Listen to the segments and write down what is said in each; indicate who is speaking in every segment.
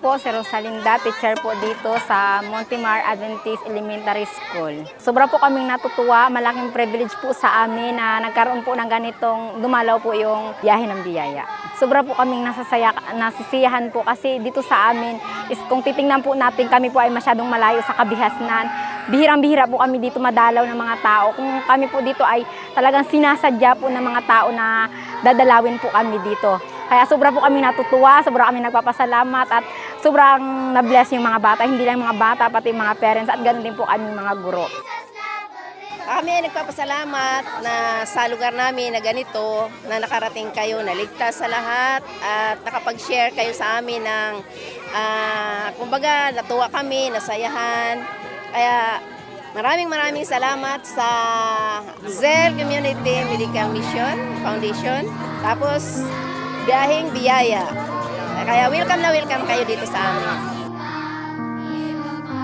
Speaker 1: po si Rosalinda, teacher po dito sa Montemar Adventist Elementary School. Sobra po kaming natutuwa, malaking privilege po sa amin na nagkaroon po ng ganitong dumalaw po yung biyahe ng biyaya. Sobra po kaming nasasaya, nasisiyahan po kasi dito sa amin is kung titingnan po natin kami po ay masyadong malayo sa kabihasnan. Bihirang-bihira po kami dito madalaw ng mga tao. Kung kami po dito ay talagang sinasadya po ng mga tao na dadalawin po kami dito. Kaya sobra po kami natutuwa, sobra kami nagpapasalamat at sobrang na-bless yung mga bata. Hindi lang mga bata, pati mga parents at ganoon din po kami mga guro.
Speaker 2: Kami nagpapasalamat na sa lugar namin na ganito, na nakarating kayo, naligtas sa lahat at nakapag-share kayo sa amin ng, ah, kumbaga, natuwa kami, nasayahan. Kaya maraming maraming salamat sa Zell Community Medical Mission Foundation. Tapos, biyahing biyaya. Kaya welcome na welcome kayo dito sa amin.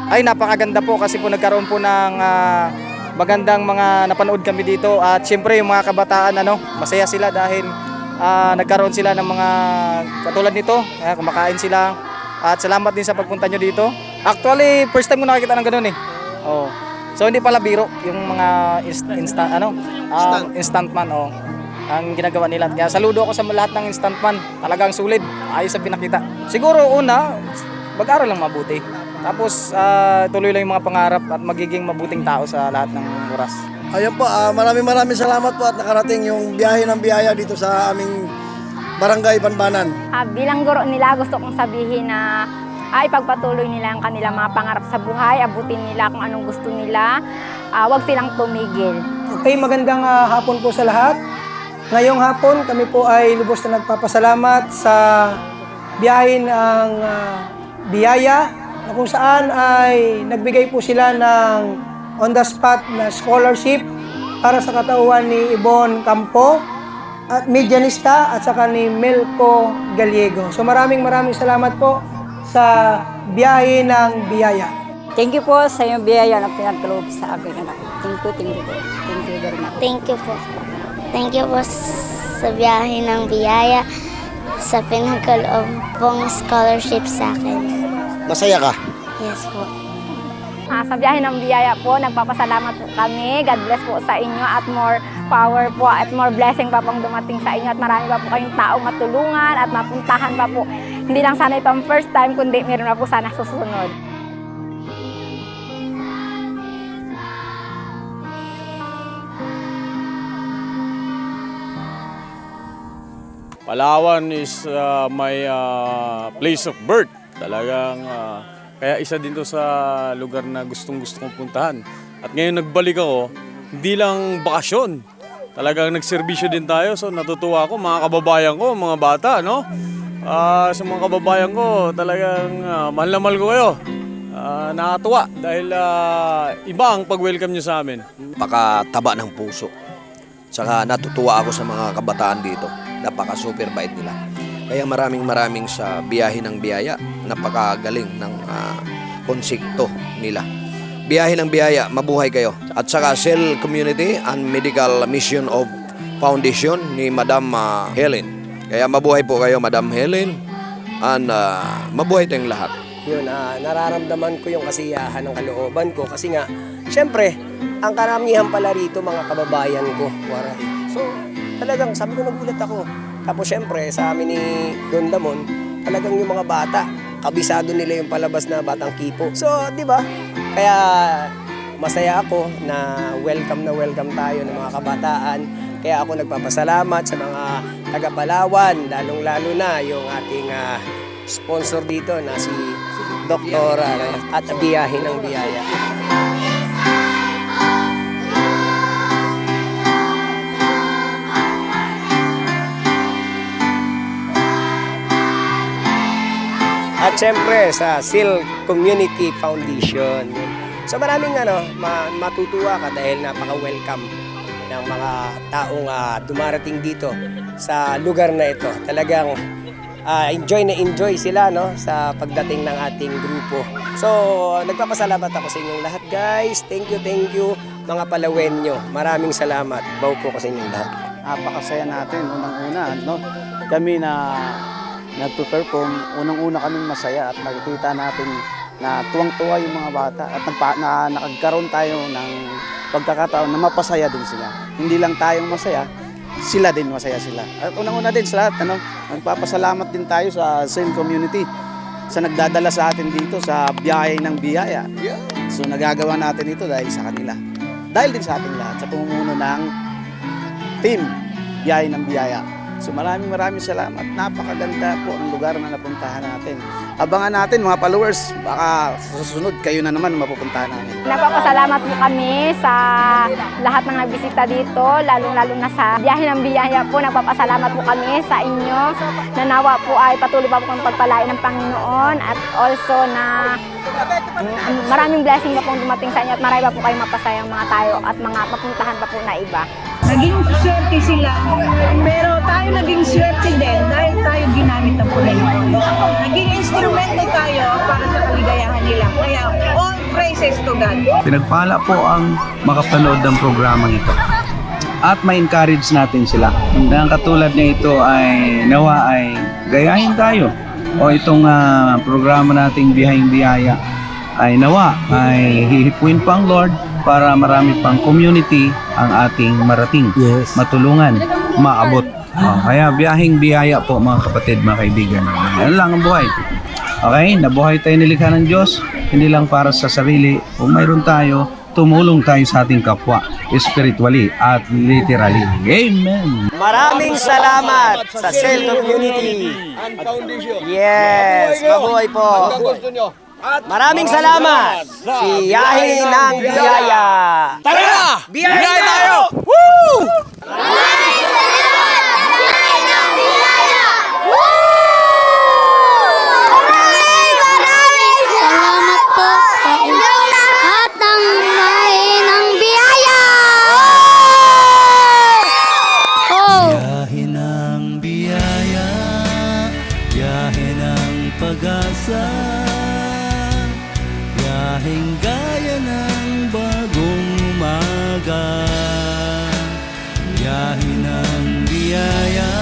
Speaker 3: Ay napakaganda po kasi po nagkaroon po ng ah, magandang mga napanood kami dito at siyempre yung mga kabataan ano, masaya sila dahil ah, nagkaroon sila ng mga katulad nito, kaya kumakain sila at salamat din sa pagpunta nyo dito. Actually, first time ko nakakita ng ganun eh. Oh. So hindi pala biro yung mga inst- instant ano, ah, instant man oh. Ang ginagawa nila. Kaya saludo ako sa lahat ng instant man. Talagang sulit. Ayos sa pinakita. Siguro una, mag-aral lang mabuti. Tapos ah, tuloy lang yung mga pangarap at magiging mabuting tao sa lahat ng oras.
Speaker 4: Ayun po, ah, maraming maraming salamat po at nakarating yung biyahe ng biyaya dito sa aming barangay Banbanan.
Speaker 1: Ah, bilang guro nila, gusto kong sabihin na ay pagpatuloy nila ang kanilang mga pangarap sa buhay, abutin nila kung anong gusto nila, Ah, huwag silang tumigil.
Speaker 5: Okay, magandang ah, hapon po sa lahat. Ngayong hapon, kami po ay lubos na nagpapasalamat sa biyahe ng ah, biyaya na kung saan ay nagbigay po sila ng on the spot na scholarship para sa katauhan ni Ibon Campo at Medianista at saka ni Melco Gallego. So maraming maraming salamat po sa biyahe ng biyaya.
Speaker 1: Thank you po sa iyong biyaya na pinagkaloob sa akin anak. Thank you, thank you po. Thank you very much.
Speaker 6: Thank you po. Thank you po sa biyahe ng biyaya sa pinagkaloob pong scholarship sa akin.
Speaker 4: Masaya ka?
Speaker 6: Yes po.
Speaker 1: Ah, sa biyahe ng biyaya po, nagpapasalamat po kami. God bless po sa inyo at more power po at more blessing pa pong dumating sa inyo at marami pa po kayong taong matulungan at mapuntahan pa po. Hindi lang sana ito ang first time, kundi meron na po sana susunod.
Speaker 7: Palawan is uh, my uh, place of birth. Talagang uh, kaya isa din to sa lugar na gustong gusto kong puntahan. At ngayon nagbalik ako, hindi lang bakasyon. Talagang nagserbisyo din tayo. So natutuwa ako, mga kababayan ko, mga bata, no? Ah, sa mga kababayan ko, talagang uh, mahal na mahal ko kayo. Ah, nakatuwa dahil ah, iba ang pag-welcome nyo sa amin.
Speaker 8: napakataba ng puso. Saka natutuwa ako sa mga kabataan dito. Napaka super bait nila. Kaya maraming maraming sa biyahe ng biyaya. Napakagaling ng ah, konsepto nila. Biyahe ng biyaya, mabuhay kayo. At saka Cell Community and Medical Mission of Foundation ni Madam ah, Helen. Kaya mabuhay po kayo, Madam Helen. And ah, mabuhay tayong lahat.
Speaker 9: yun, ah, nararamdaman ko yung kasiyahan ng kalooban ko kasi nga, syempre, ang karamihan pala rito mga kababayan ko, waray. So, talagang sabi ko nagulat ako. Tapos syempre, sa amin ni Don Damon, talagang yung mga bata, kabisado nila yung palabas na Batang Kipo. So, di ba? Kaya masaya ako na welcome na welcome tayo ng mga kabataan. Kaya ako nagpapasalamat sa mga taga Palawan, lalong-lalo na yung ating ah, sponsor dito na si Doktor ano, at biyahe ng biyaya. At syempre sa Seal Community Foundation. So maraming ano, ma- matutuwa ka dahil napaka-welcome ng mga taong ah, dumarating dito sa lugar na ito. Talagang ah, enjoy na enjoy sila no sa pagdating ng ating grupo. So, nagpapasalamat ako sa inyong lahat, guys. Thank you, thank you mga palawenyo. Maraming salamat. Bow po ko sa inyong lahat.
Speaker 3: Napakasaya natin unang-una no. Kami na
Speaker 10: nagpe-perform, unang-una kaming masaya at nakikita natin na tuwang-tuwa yung mga bata at nagpa, na, nakagkaroon tayo ng pagkakataon na mapasaya din sila. Hindi lang tayong masaya, sila din masaya sila. At unang-una din sa lahat, ano, nagpapasalamat din tayo sa same community sa nagdadala sa atin dito sa biyahe ng biyaya. So nagagawa natin ito dahil sa kanila. Dahil din sa ating lahat, sa pumumuno ng team Biyahe ng Biyaya. So maraming maraming salamat. Napakaganda po ang lugar na napuntahan natin. Abangan natin mga followers, baka sa susunod kayo na naman mapupuntahan namin.
Speaker 1: Nagpapasalamat po kami sa lahat ng nagbisita dito, lalong-lalo na sa biyahe ng biyaya po. Nagpapasalamat po kami sa inyo. Nanawa po ay patuloy pa po kang pagpalain ng Panginoon at also na maraming blessing na pong dumating sa inyo at marami pa po kayong mapasayang mga tayo at mga mapuntahan pa po na iba.
Speaker 11: Naging swerte sila, Kaya all praises to God.
Speaker 12: Pinagpala po ang makapanood ng programang ito. At ma-encourage natin sila. Na ang katulad na ito ay nawa ay gayahin tayo. O itong ah, programa nating Biyahing Biyaya ay nawa ay hihipuin pa ang Lord para marami pang community ang ating marating. Matulungan, maabot. O, kaya biyahing biyaya po mga kapatid, mga kaibigan. Yan lang ang buhay. Okay, nabuhay tayo nilikha ng Diyos, hindi lang para sa sarili. Kung mayroon tayo, tumulong tayo sa ating kapwa, spiritually at literally. Amen!
Speaker 9: Maraming salamat sa Cell Community. Yes, mabuhay po. Maraming salamat. Si Yahi ng Biyaya. Tara! Biyaya tayo!
Speaker 6: Salamat Oh!
Speaker 12: Biyahe ng biyaya, biyahe ng pag-asa, biyaheng gaya ng bagong umaga. Biyahe ng biyaya,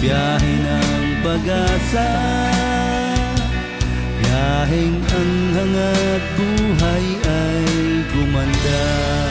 Speaker 12: biyahe ng pag-asa, biyaheng ang hangat buhay ay gumanda.